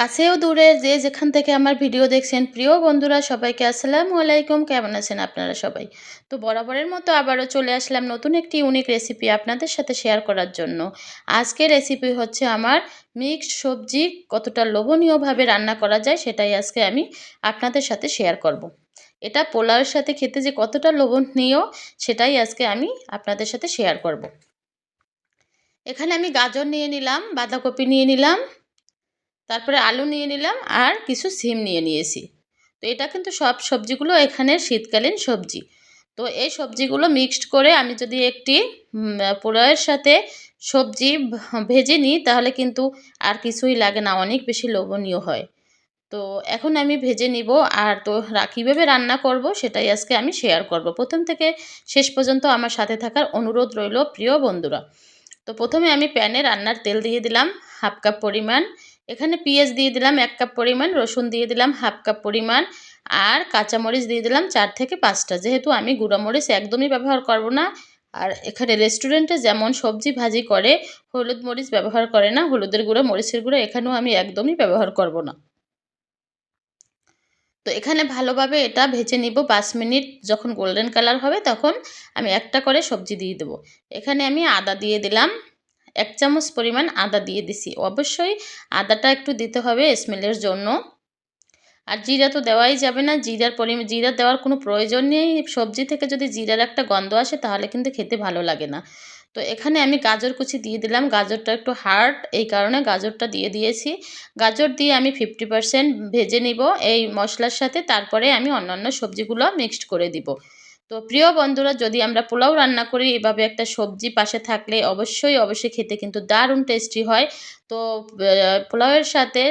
কাছেও দূরে যে যেখান থেকে আমার ভিডিও দেখছেন, প্রিয় বন্ধুরা, সবাইকে আসসালামু আলাইকুম কেমন আছেন আপনারা সবাই তো বরাবরের মতো আবারও চলে আসলাম নতুন একটি ইউনিক রেসিপি আপনাদের সাথে শেয়ার করার জন্য আজকের রেসিপি হচ্ছে আমার মিক্সড সবজি, কতটা লোভনীয়ভাবে রান্না করা যায় সেটাই আজকে আমি আপনাদের সাথে শেয়ার করব। এটা পোলাওয়ের সাথে খেতে যে কতটা লোভনীয় সেটাই আজকে আমি আপনাদের সাথে শেয়ার করব। এখানে আমি গাজর নিয়ে নিলাম, বাঁধাকপি নিয়ে নিলাম তারপরে আলু নিয়ে নিলাম আর কিছু সিম নিয়ে নিয়েছি। তো এটা কিন্তু সব সবজিগুলো এখানে শীতকালীন সবজি। তো এই সবজিগুলো মিক্সড করে আমি যদি একটি পোলাওয়ের সাথে সবজি ভেজে নিই তাহলে কিন্তু আর কিছুই লাগে না, অনেক বেশি লোভনীয় হয়। তো এখন আমি ভেজে নিব আর তো কীভাবে রান্না করব সেটাই আজকে আমি শেয়ার করব। প্রথম থেকে শেষ পর্যন্ত আমার সাথে থাকার অনুরোধ রইল প্রিয় বন্ধুরা। তো প্রথমে আমি প্যানে রান্নার তেল দিয়ে দিলাম হাফ কাপ পরিমাণ। এখানে পেঁয়াজ দিয়ে দিলাম এক কাপ পরিমাণ, রসুন দিয়ে দিলাম হাফ কাপ পরিমাণ আর কাঁচামরিচ দিয়ে দিলাম চার থেকে পাঁচটা। যেহেতু আমি গুঁড়ামরিচ একদমই ব্যবহার করব না আর এখানে রেস্টুরেন্টে যেমন সবজি ভাজি করে, হলুদ মরিচ ব্যবহার করে না, হলুদের গুঁড়ো, মরিচের গুঁড়ো এখানেও আমি একদমই ব্যবহার করব না। তো এখানে ভালোভাবে এটা ভেজে নিব পাঁচ মিনিট যখন গোল্ডেন কালার হবে তখন আমি একটা করে সবজি দিয়ে দেবো। এখানে আমি আদা দিয়ে দিলাম। এক চামচ পরিমাণ আদা দিয়ে দিছি। অবশ্যই আদাটা একটু দিতে হবে স্মেলের জন্য। আর জিরা তো দেওয়াই যাবে না। জিরার পরিমাণ জিরা দেওয়ার কোনো প্রয়োজন নেই। সবজি থেকে যদি জিরার একটা গন্ধ আসে তাহলে কিন্তু খেতে ভালো লাগে না। তো এখানে আমি গাজর কুচি দিয়ে দিলাম। গাজরটা একটু হার্ড, এই কারণে গাজরটা দিয়ে দিয়েছি। গাজর দিয়ে আমি ফিফটি পারসেন্ট ভেজে নিব এই মশলার সাথে। তারপরে আমি অন্যান্য সবজিগুলো মিক্সড করে দিব। তো প্রিয় বন্ধুরা, যদি আমরা পোলাও রান্না করি, এভাবে একটা সবজি পাশে থাকলে অবশ্যই অবশ্যই খেতে কিন্তু দারুণ টেস্টি হয়। তো পোলাওয়ের সাথে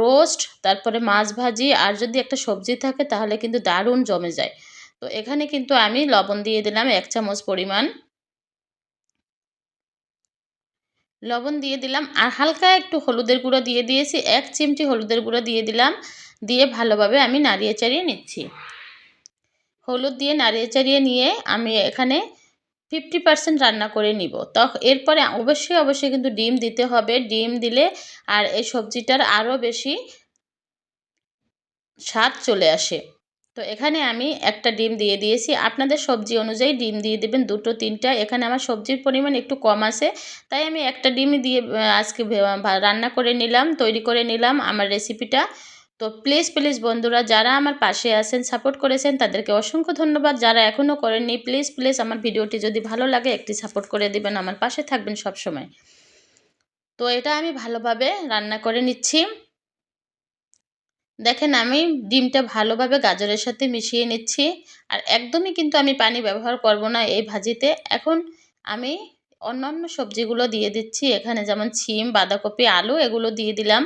রোস্ট তারপরে মাছ ভাজি আর যদি একটা সবজি থাকে, তাহলে কিন্তু দারুণ জমে যায়। তো এখানে কিন্তু আমি লবণ দিয়ে দিলাম এক চামচ পরিমাণ। লবণ দিয়ে দিলাম আর হালকা একটু হলুদের গুঁড়ো দিয়ে দিয়েছি, এক চিমটি হলুদের গুঁড়ো দিয়ে দিলাম, দিয়ে ভালোভাবে আমি নাড়িয়ে চাড়িয়ে নিচ্ছি। হলুদ দিয়ে নাড়িয়ে চাড়িয়ে নিয়ে আমি এখানে ফিফটি পার্সেন্ট রান্না করে নিব। তখন এরপরে অবশ্যই অবশ্যই কিন্তু ডিম দিতে হবে। ডিম দিলে আর এই সবজিটার আরও বেশি স্বাদ চলে আসে। তো এখানে আমি একটা ডিম দিয়ে দিয়েছি। আপনাদের সবজি অনুযায়ী ডিম দিয়ে দেবেন, দুটো, তিনটা। এখানে আমার সবজির পরিমাণ একটু কম আছে। তাই আমি একটা ডিম দিয়ে আজকে রান্না করে নিলাম, তৈরি করে নিলাম আমার রেসিপিটা। তো প্লিজ প্লিজ বন্ধুরা, যারা আমার পাশে আছেন, সাপোর্ট করেছেন, তাদেরকে অসংখ্য ধন্যবাদ। যারা এখনও করেননি, প্লিজ প্লিজ আমার ভিডিওটি যদি ভালো লাগে, একটি সাপোর্ট করে দিবেন, আমার পাশে থাকবেন সব সময় তো এটা আমি ভালোভাবে রান্না করে নিচ্ছি। দেখেন, আমি ডিমটা ভালোভাবে গাজরের সাথে মিশিয়ে নিচ্ছি। আর একদমই কিন্তু আমি পানি ব্যবহার করব না এই ভাজিতে। এখন আমি অন্যান্য সবজিগুলো দিয়ে দিচ্ছি। এখানে যেমন ছিম, বাঁধাকপি, আলু এগুলো দিয়ে দিলাম।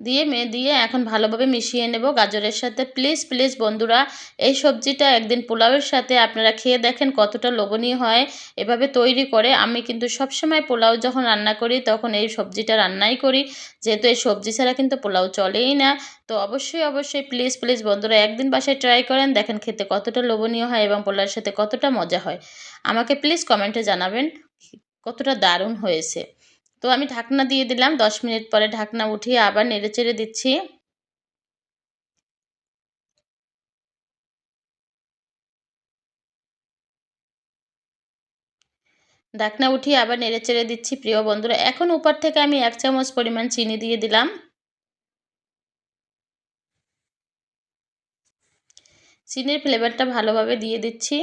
দিয়ে মে, দিয়ে এখন ভালোভাবে মিশিয়ে নেব গাজরের সাথে। প্লিজ প্লিজ বন্ধুরা, এই সবজিটা একদিন পোলাওয়ের সাথে আপনারা খেয়ে দেখেন কতটা লোভনীয় হয়। এভাবে তৈরি করে আমি কিন্তু সবসময় পোলাও যখন রান্না করি তখন এই সবজিটা রান্নাই করি। যেহেতু এই সবজি ছাড়া কিন্তু পোলাও চলেই না। তো অবশ্যই অবশ্যই প্লিজ প্লিজ বন্ধুরা, একদিন বাসায় ট্রাই করেন, দেখেন খেতে কতটা লোভনীয় হয় এবং পোলাওয়ের সাথে কতটা মজা হয়। আমাকে প্লিজ কমেন্টে জানাবেন কতটা দারুণ হয়েছে। তো আমি ঢাকনা দিয়ে দিলাম, দশ মিনিট পরে ঢাকনা উঠিয়ে আবার নেড়ে চেড়ে দিচ্ছি। ঢাকনা উঠিয়ে আবার নেড়ে চেড়ে দিচ্ছি, প্রিয় বন্ধুরা। এখন উপর থেকে আমি এক চামচ পরিমাণ চিনি দিয়ে দিলাম। চিনির ফ্লেভারটা ভালোভাবে দিয়ে দিচ্ছি।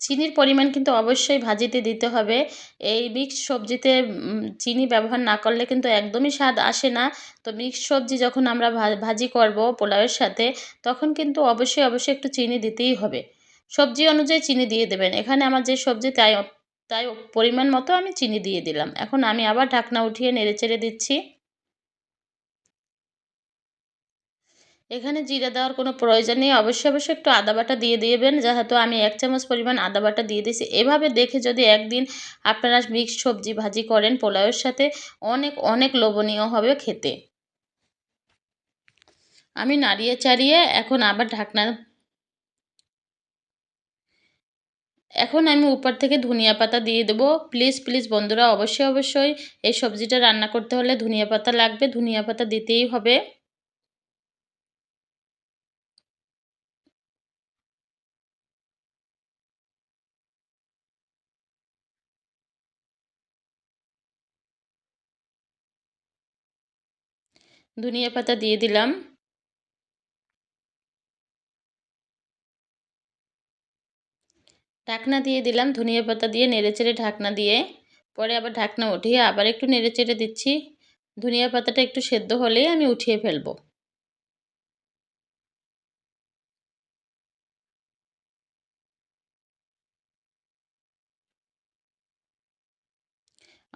চিনির পরিমাণ কিন্তু অবশ্যই ভাজিতে দিতে হবে। এই মিক্সড সবজিতে চিনি ব্যবহার না করলে কিন্তু একদমই স্বাদ আসে না। তো মিক্সড সবজি যখন আমরা ভাজি করব পোলাওয়ের সাথে, তখন কিন্তু অবশ্যই অবশ্যই একটু চিনি দিতেই হবে। সবজি অনুযায়ী চিনি দিয়ে দেবেন। এখানে আমার যে সবজি তাই তাই পরিমাণ মতো আমি চিনি দিয়ে দিলাম। এখন আমি আবার ঢাকনা উঠিয়ে নেড়ে চেড়ে দিচ্ছি। এখানে জিরা দেওয়ার কোনো প্রয়োজন নেই। অবশ্যই অবশ্যই একটু আদা বাটা দিয়ে দিবেন। যেহেতু আমি এক চামচ পরিমাণ আদা বাটা দিয়ে দিয়েছি। এভাবে দেখে যদি একদিন আপনারা মিক্সড সবজি ভাজি করেন পোলাওয়ের সাথে, অনেক অনেক লোভনীয় হবে খেতে। আমি নাড়িয়ে চাড়িয়ে এখন আবার ঢাকনা এখন আমি উপর থেকে ধনিয়া পাতা দিয়ে দেবো। প্লিজ প্লিজ বন্ধুরা, অবশ্যই অবশ্যই এই সবজিটা রান্না করতে হলে ধনিয়া পাতা লাগবে। ধনিয়া পাতা দিতেই হবে। ধনিয়া পাতা দিয়ে দিলাম। ঢাকনা দিয়ে দিলাম ধনিয়া পাতা দিয়ে নেড়েচেড়ে ঢাকনা দিয়ে। পরে আবার ঢাকনা উঠিয়ে আবার একটু নেড়েচেড়ে দিচ্ছি। ধনিয়া পাতাটা একটু সেদ্ধ হলেই আমি উঠিয়ে ফেলব।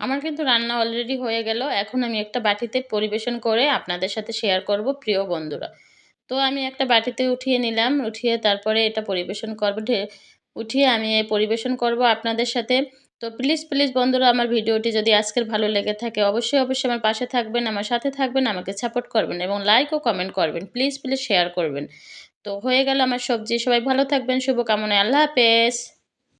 আমার কিন্তু রান্না অলরেডি হয়ে গেল। এখন আমি একটা বাটিতে পরিবেশন করে আপনাদের সাথে শেয়ার করব প্রিয় বন্ধুরা। তো আমি একটা বাটিতে উঠিয়ে নিলাম, উঠিয়ে তারপরে এটা পরিবেশন করব উঠিয়ে আমি পরিবেশন করব আপনাদের সাথে। তো প্লিজ প্লিজ বন্ধুরা, আমার ভিডিওটি যদি আজকের ভালো লেগে থাকে, অবশ্যই অবশ্যই আমার পাশে থাকবেন, আমার সাথে থাকবেন, আমাকে সাপোর্ট করবেন এবং লাইক ও কমেন্ট করবেন। প্লিজ প্লিজ শেয়ার করবেন। তো হয়ে গেল আমার সবজি। সবাই ভালো থাকবেন শুভকামনায় আল্লাহ হাফেজ।